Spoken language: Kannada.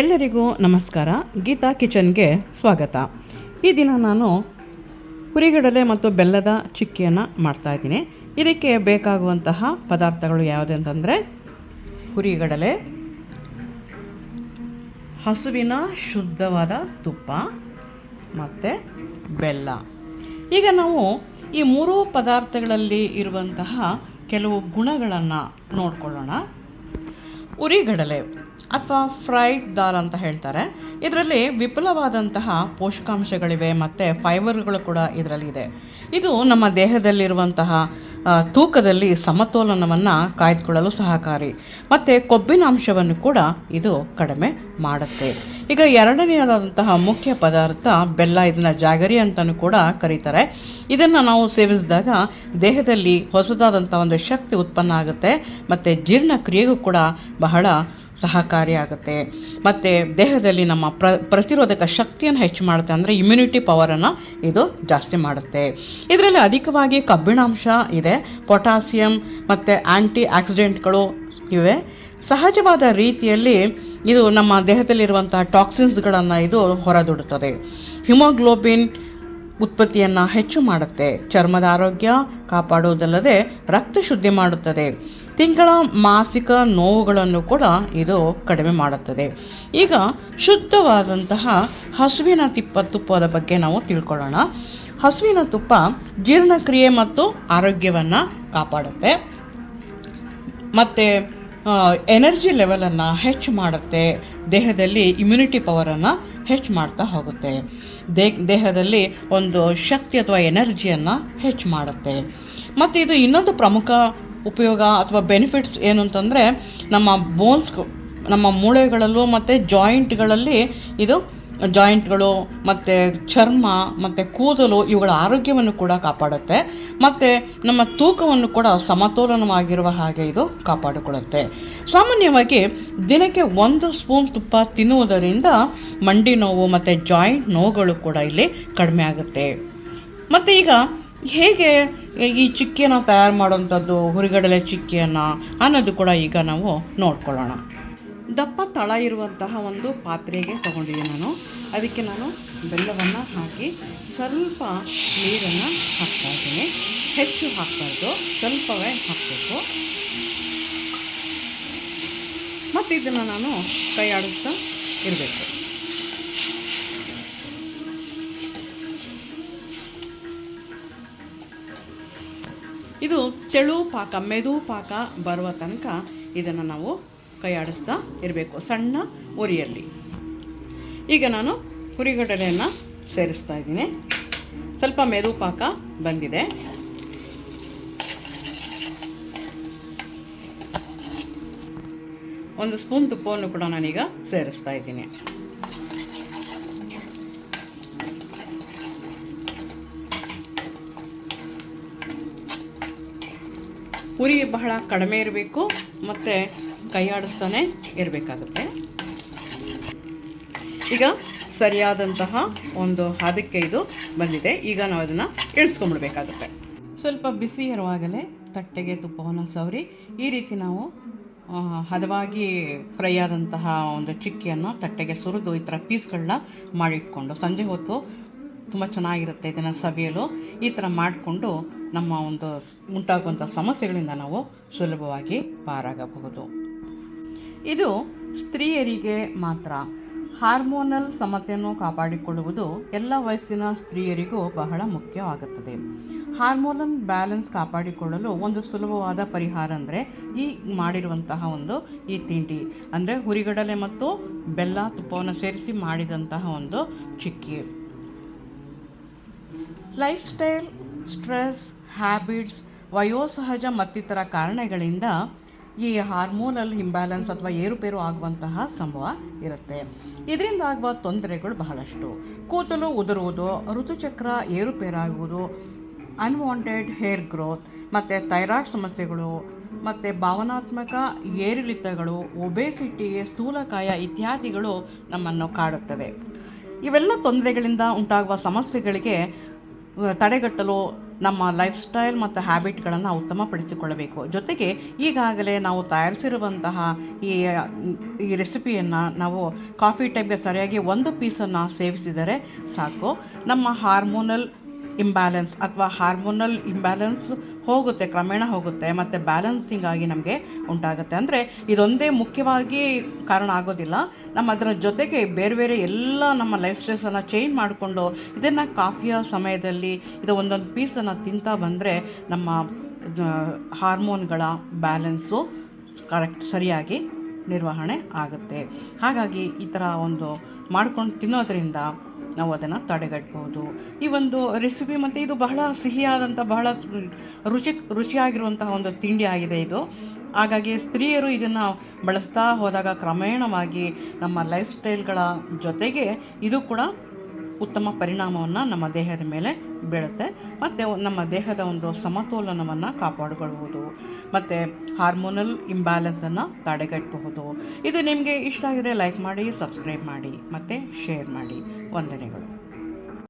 ಎಲ್ಲರಿಗೂ ನಮಸ್ಕಾರ. ಗೀತಾ ಕಿಚನ್ಗೆ ಸ್ವಾಗತ. ಈ ದಿನ ನಾನು ಹುರಿಗಡಲೆ ಮತ್ತು ಬೆಲ್ಲದ ಚಿಕ್ಕಿಯನ್ನು ಮಾಡ್ತಾಯಿದ್ದೀನಿ ಇದಕ್ಕೆ ಬೇಕಾಗುವಂತಹ ಪದಾರ್ಥಗಳು ಯಾವುದು ಅಂತಂದರೆ ಹುರಿಗಡಲೆ ಹಸುವಿನ ಶುದ್ಧವಾದ ತುಪ್ಪ ಮತ್ತು ಬೆಲ್ಲ. ಈಗ ನಾವು ಈ ಮೂರೂ ಪದಾರ್ಥಗಳಲ್ಲಿ ಇರುವಂತಹ ಕೆಲವು ಗುಣಗಳನ್ನು ನೋಡ್ಕೊಳ್ಳೋಣ. ಉರಿಗಡಲೆ ಅಥವಾ ಫ್ರೈಡ್ ದಾಲ್ ಅಂತ ಹೇಳ್ತಾರೆ. ಇದರಲ್ಲಿ ವಿಪುಲವಾದಂತಹ ಪೋಷಕಾಂಶಗಳಿವೆ ಮತ್ತು ಫೈಬರ್ಗಳು ಕೂಡ ಇದರಲ್ಲಿ ಇದೆ. ಇದು ನಮ್ಮ ದೇಹದಲ್ಲಿರುವಂತಹ ತೂಕದಲ್ಲಿ ಸಮತೋಲನವನ್ನು ಕಾಯ್ದುಕೊಳ್ಳಲು ಸಹಕಾರಿ. ಮತ್ತು ಕೊಬ್ಬಿನಾಂಶವನ್ನು ಕೂಡ ಇದು ಕಡಿಮೆ ಮಾಡುತ್ತೆ. ಈಗ ಎರಡನೆಯದಾದಂತಹ ಮುಖ್ಯ ಪದಾರ್ಥ ಬೆಲ್ಲ, ಇದನ್ನು ಜಾಗರಿ ಅಂತಲೂ ಕೂಡ ಕರೀತಾರೆ. ಇದನ್ನು ನಾವು ಸೇವಿಸಿದಾಗ ದೇಹದಲ್ಲಿ ಹೊಸದಾದಂಥ ಒಂದು ಶಕ್ತಿ ಉತ್ಪನ್ನ ಆಗುತ್ತೆ. ಮತ್ತು ಜೀರ್ಣಕ್ರಿಯೆಗೂ ಕೂಡ ಬಹಳ ಸಹಕಾರಿಯಾಗುತ್ತೆ. ಮತ್ತು ದೇಹದಲ್ಲಿ ನಮ್ಮ ಪ್ರ, ಪ್ರತಿರೋಧಕ ಶಕ್ತಿಯನ್ನು ಹೆಚ್ಚು ಮಾಡುತ್ತೆ ಅಂದರೆ ಇಮ್ಯುನಿಟಿ ಪವರನ್ನು ಇದು ಜಾಸ್ತಿ ಮಾಡುತ್ತೆ. ಇದರಲ್ಲಿ ಅಧಿಕವಾಗಿ ಕಬ್ಬಿಣಾಂಶ ಇದೆ ಪೊಟ್ಯಾಸಿಯಂ ಮತ್ತು ಆ್ಯಂಟಿ ಆಕ್ಸಿಡೆಂಟ್ಗಳು ಇವೆ. ಸಹಜವಾದ ರೀತಿಯಲ್ಲಿ ಇದು ನಮ್ಮ ದೇಹದಲ್ಲಿರುವಂಥ ಟಾಕ್ಸಿನ್ಸ್ಗಳನ್ನು ಇದು ಹೊರದೂಡುತ್ತದೆ. ಹಿಮೋಗ್ಲೋಬಿನ್ ಉತ್ಪತ್ತಿಯನ್ನು ಹೆಚ್ಚು ಮಾಡುತ್ತೆ. ಚರ್ಮದ ಆರೋಗ್ಯ ಕಾಪಾಡುವುದಲ್ಲದೆ ರಕ್ತ ಶುದ್ಧಿ ಮಾಡುತ್ತದೆ. ತಿಂಗಳ ಮಾಸಿಕ ನೋವುಗಳನ್ನು ಕೂಡ ಇದು ಕಡಿಮೆ ಮಾಡುತ್ತದೆ. ಈಗ ಶುದ್ಧವಾದಂತಹ ಹಸುವಿನ ತಿಪ್ಪ ತುಪ್ಪದ ಬಗ್ಗೆ ನಾವು ತಿಳ್ಕೊಳ್ಳೋಣ. ಹಸುವಿನ ತುಪ್ಪ ಜೀರ್ಣಕ್ರಿಯೆ ಮತ್ತು ಆರೋಗ್ಯವನ್ನು ಕಾಪಾಡುತ್ತೆ. ಮತ್ತು ಎನರ್ಜಿ ಲೆವೆಲನ್ನು ಹೆಚ್ಚು ಮಾಡುತ್ತೆ. ದೇಹದಲ್ಲಿ ಇಮ್ಯುನಿಟಿ ಪವರನ್ನು ಹೆಚ್ಚು ಮಾಡ್ತಾ ಹೋಗುತ್ತೆ. ದೇ, ದೇಹದಲ್ಲಿ ಒಂದು ಶಕ್ತಿ ಅಥವಾ ಎನರ್ಜಿಯನ್ನು ಹೆಚ್ಚು ಮಾಡುತ್ತೆ. ಮತ್ತು ಇದು ಇನ್ನೊಂದು ಪ್ರಮುಖ ಉಪಯೋಗ ಅಥವಾ ಬೆನಿಫಿಟ್ಸ್ ಏನು ಅಂತಂದರೆ ನಮ್ಮ ಬೋನ್ಸ್ ನಮ್ಮ ಮೂಳೆಗಳಲ್ಲೂ ಮತ್ತು ಜಾಯಿಂಟ್ಗಳಲ್ಲಿ ಇದು ಜಾಯಿಂಟ್ಗಳು ಮತ್ತು ಚರ್ಮ, ಮತ್ತು ಕೂದಲು ಇವುಗಳ ಆರೋಗ್ಯವನ್ನು ಕೂಡ ಕಾಪಾಡುತ್ತೆ. ಮತ್ತು ನಮ್ಮ ತೂಕವನ್ನು ಕೂಡ ಸಮತೋಲನವಾಗಿರುವ ಹಾಗೆ ಇದು ಕಾಪಾಡಿಕೊಳ್ಳುತ್ತೆ. ಸಾಮಾನ್ಯವಾಗಿ ದಿನಕ್ಕೆ ಒಂದು ಸ್ಪೂನ್ ತುಪ್ಪ ತಿನ್ನುವುದರಿಂದ ಮಂಡಿ ನೋವು ಮತ್ತು ಜಾಯಿಂಟ್ ನೋವುಗಳು ಕೂಡ ಇಲ್ಲಿ ಕಡಿಮೆ ಆಗುತ್ತೆ. ಮತ್ತು ಈಗ ಹೇಗೆ ಈ ಚಿಕ್ಕಿಯನ್ನು ತಯಾರು ಮಾಡುವಂಥದ್ದು ಹುರಿಗಡಲೆ ಚಿಕ್ಕಿಯನ್ನು ಅನ್ನೋದು ಕೂಡ ಈಗ ನಾವು ನೋಡ್ಕೊಳ್ಳೋಣ. ದಪ್ಪ ತಳ ಇರುವಂತಹ ಒಂದು ಪಾತ್ರೆಗೆ ತಗೊಂಡಿದ್ದೀನಿ ನಾನು. ಅದಕ್ಕೆ ನಾನು ಬೆಲ್ಲವನ್ನು ಹಾಕಿ ಸ್ವಲ್ಪ ನೀರನ್ನು ಹಾಕ್ತಾ ಇದ್ದೀನಿ. ಹೆಚ್ಚು ಹಾಕ್ಬಾರ್ದು, ಸ್ವಲ್ಪವೇ ಹಾಕಬೇಕು. ಮತ್ತು ಇದನ್ನು ನಾನು ಕೈ ಇರಬೇಕು. ಇದು ತೆಳು ಪಾಕ, ಮೆದು ಪಾಕ ಬರುವ ತನಕ ಇದನ್ನು ನಾವು ಕೈಯಾಡಿಸ್ತಾ ಇರಬೇಕು, ಸಣ್ಣ ಉರಿಯಲ್ಲಿ. ಈಗ ನಾನು ಹುರಿಗಡಲೆಯನ್ನು ಸೇರಿಸ್ತಾ ಇದ್ದೀನಿ. ಸ್ವಲ್ಪ ಮೆದು ಪಾಕ ಬಂದಿದೆ. ಒಂದು ಸ್ಪೂನ್ ತುಪ್ಪವನ್ನು ಕೂಡ ನಾನೀಗ ಸೇರಿಸ್ತಾ ಇದ್ದೀನಿ. ಉರಿ ಬಹಳ ಕಡಿಮೆ ಇರಬೇಕು ಮತ್ತು ಕೈಯಾಡಿಸ್ತಾನೆ ಇರಬೇಕಾಗುತ್ತೆ. ಈಗ ಸರಿಯಾದಂತಹ ಒಂದು ಹದಕ್ಕೆ ಇದು ಬಂದಿದೆ. ಈಗ ನಾವು ಅದನ್ನು ಇಳಿಸ್ಕೊಂಬಿಡ್ಬೇಕಾಗುತ್ತೆ ಸ್ವಲ್ಪ ಬಿಸಿ ಇರುವಾಗಲೇ ತಟ್ಟೆಗೆ ತುಪ್ಪವನ್ನು ಸವರಿ ಈ ರೀತಿ ನಾವು ಹದವಾಗಿ ಫ್ರೈ ಆದಂತಹ ಒಂದು ಚಿಕ್ಕಿಯನ್ನು ತಟ್ಟೆಗೆ ಸುರಿದು ಈ ಥರ ಪೀಸ್ಗಳನ್ನ ಮಾಡಿಟ್ಕೊಂಡು ಸಂಜೆ ಹೊತ್ತು ತುಂಬ ಚೆನ್ನಾಗಿರುತ್ತೆ ಇದನ್ನು ಸವಿಯಲು. ಈ ಥರ ಮಾಡಿಕೊಂಡು ನಮ್ಮ ಒಂದು ಉಂಟಾಗುವಂಥ ಸಮಸ್ಯೆಗಳಿಂದ ನಾವು ಸುಲಭವಾಗಿ ಪಾರಾಗಬಹುದು. ಇದು ಸ್ತ್ರೀಯರಿಗೆ ಮಾತ್ರ. ಹಾರ್ಮೋನಲ್ ಸಮತೆಯನ್ನು ಕಾಪಾಡಿಕೊಳ್ಳುವುದು ಎಲ್ಲ ವಯಸ್ಸಿನ ಸ್ತ್ರೀಯರಿಗೂ ಬಹಳ ಮುಖ್ಯವಾಗುತ್ತದೆ. ಹಾರ್ಮೋನಲ್ ಬ್ಯಾಲೆನ್ಸ್ ಕಾಪಾಡಿಕೊಳ್ಳಲು ಒಂದು ಸುಲಭವಾದ ಪರಿಹಾರ ಅಂದರೆ ಈ ಮಾಡಿರುವಂತಹ ಒಂದು ಈ ತಿಂಡಿ. ಅಂದರೆ ಹುರಿಗಡಲೆ ಮತ್ತು ಬೆಲ್ಲ ತುಪ್ಪವನ್ನು ಸೇರಿಸಿ ಮಾಡಿದಂತಹ ಒಂದು chikki. Life style stress habits ವಯೋಸಹಜ ಮತ್ತಿತರ ಕಾರಣಗಳಿಂದ ಈ ಹಾರ್ಮೋನಲ್ ಇಂಬ್ಯಾಲೆನ್ಸ್ ಅಥವಾ ಏರುಪೇರು ಆಗುವಂತಹ ಸಂಭವ ಇರುತ್ತೆ. ಇದರಿಂದ ಆಗುವ ತೊಂದರೆಗಳು ಬಹಳಷ್ಟು. ಕೂದಲು ಉದುರುವುದು, ಋತುಚಕ್ರ ಏರುಪೇರಾಗುವುದು ಅನ್ವಾಂಟೆಡ್ ಹೇರ್ ಗ್ರೋತ್ ಮತ್ತು ಥೈರಾಯ್ಡ್ ಸಮಸ್ಯೆಗಳು, ಮತ್ತು ಭಾವನಾತ್ಮಕ ಏರಿಳಿತಗಳು ಒಬೇಸಿಟಿ ಸ್ಥೂಲಕಾಯ ಇತ್ಯಾದಿಗಳು ನಮ್ಮನ್ನು ಕಾಡುತ್ತವೆ. ಇವೆಲ್ಲ ತೊಂದರೆಗಳಿಂದ ಉಂಟಾಗುವ ಸಮಸ್ಯೆಗಳಿಗೆ ತಡೆಗಟ್ಟಲು ನಮ್ಮ ಲೈಫ್ ಸ್ಟೈಲ್ ಮತ್ತು ಹ್ಯಾಬಿಟ್ಗಳನ್ನು ಉತ್ತಮಪಡಿಸಿಕೊಳ್ಳಬೇಕು. ಜೊತೆಗೆ ಈಗಾಗಲೇ ನಾವು ತಯಾರಿಸಿರುವಂತಹ ಈ ಈ ರೆಸಿಪಿಯನ್ನು ನಾವು ಕಾಫಿ ಟೈಮ್ಗೆ ಸರಿಯಾಗಿ ಒಂದು ಪೀಸನ್ನು ಸೇವಿಸಿದರೆ ಸಾಕು. ನಮ್ಮ ಹಾರ್ಮೋನಲ್ ಇಂಬ್ಯಾಲೆನ್ಸ್ ಅಥವಾ ಹಾರ್ಮೋನಲ್ ಇಂಬ್ಯಾಲೆನ್ಸ್ ಹೋಗುತ್ತೆ, ಕ್ರಮೇಣ ಹೋಗುತ್ತೆ, ಮತ್ತು ಬ್ಯಾಲೆನ್ಸಿಂಗ್ ಆಗಿ ನಮಗೆ ಉಂಟಾಗುತ್ತೆ. ಅಂದರೆ ಇದೊಂದೇ ಮುಖ್ಯವಾಗಿ ಕಾರಣ ಆಗೋದಿಲ್ಲ. ನಮ್ಮ ಅದರ ಜೊತೆಗೆ ಬೇರೆ ಬೇರೆ ಎಲ್ಲ ನಮ್ಮ ಲೈಫ್ ಸ್ಟೈಲ್ಸನ್ನು ಚೇಂಜ್ ಮಾಡಿಕೊಂಡು ಇದನ್ನು ಕಾಫಿಯ ಸಮಯದಲ್ಲಿ ಇದು ಒಂದೊಂದು ಪೀಸನ್ನು ತಿಂತಾ ಬಂದರೆ ನಮ್ಮ ಹಾರ್ಮೋನ್ಗಳ ಬ್ಯಾಲೆನ್ಸು ಕರೆಕ್ಟ್ ಸರಿಯಾಗಿ ನಿರ್ವಹಣೆ ಆಗುತ್ತೆ. ಹಾಗಾಗಿ ಈ ಥರ ಒಂದು ಮಾಡ್ಕೊಂಡು ತಿನ್ನೋದ್ರಿಂದ ನಾವು ಅದನ್ನು ತಡೆಗಟ್ಬೋದು. ಈ ಒಂದು ರೆಸಿಪಿ ಮತ್ತು ಇದು ಬಹಳ ಸಿಹಿಯಾದಂಥ, ಬಹಳ ರುಚಿ, ರುಚಿಯಾಗಿರುವಂತಹ ಒಂದು ತಿಂಡಿ ಆಗಿದೆ ಇದು. ಹಾಗಾಗಿ ಸ್ತ್ರೀಯರು ಇದನ್ನು ಬಳಸ್ತಾ ಹೋದಾಗ ಕ್ರಮೇಣವಾಗಿ ನಮ್ಮ ಲೈಫ್ ಸ್ಟೈಲ್ಗಳ ಜೊತೆಗೆ ಇದು ಕೂಡ ಉತ್ತಮ ಪರಿಣಾಮವನ್ನು ನಮ್ಮ ದೇಹದ ಮೇಲೆ ಬೀಳುತ್ತೆ. ಮತ್ತು ನಮ್ಮ ದೇಹದ ಒಂದು ಸಮತೋಲನವನ್ನು ಕಾಪಾಡಿಕೊಳ್ಬೋದು ಮತ್ತು ಹಾರ್ಮೋನಲ್ ಇಂಬ್ಯಾಲೆನ್ಸನ್ನು ತಡೆಗಟ್ಟಬಹುದು ಇದು ನಿಮಗೆ ಇಷ್ಟ ಆಗಿದ್ರೆ ಲೈಕ್ ಮಾಡಿ ಸಬ್ಸ್ಕ್ರೈಬ್ ಮಾಡಿ, ಮತ್ತು ಶೇರ್ ಮಾಡಿ. ವಂದನೆಗಳು.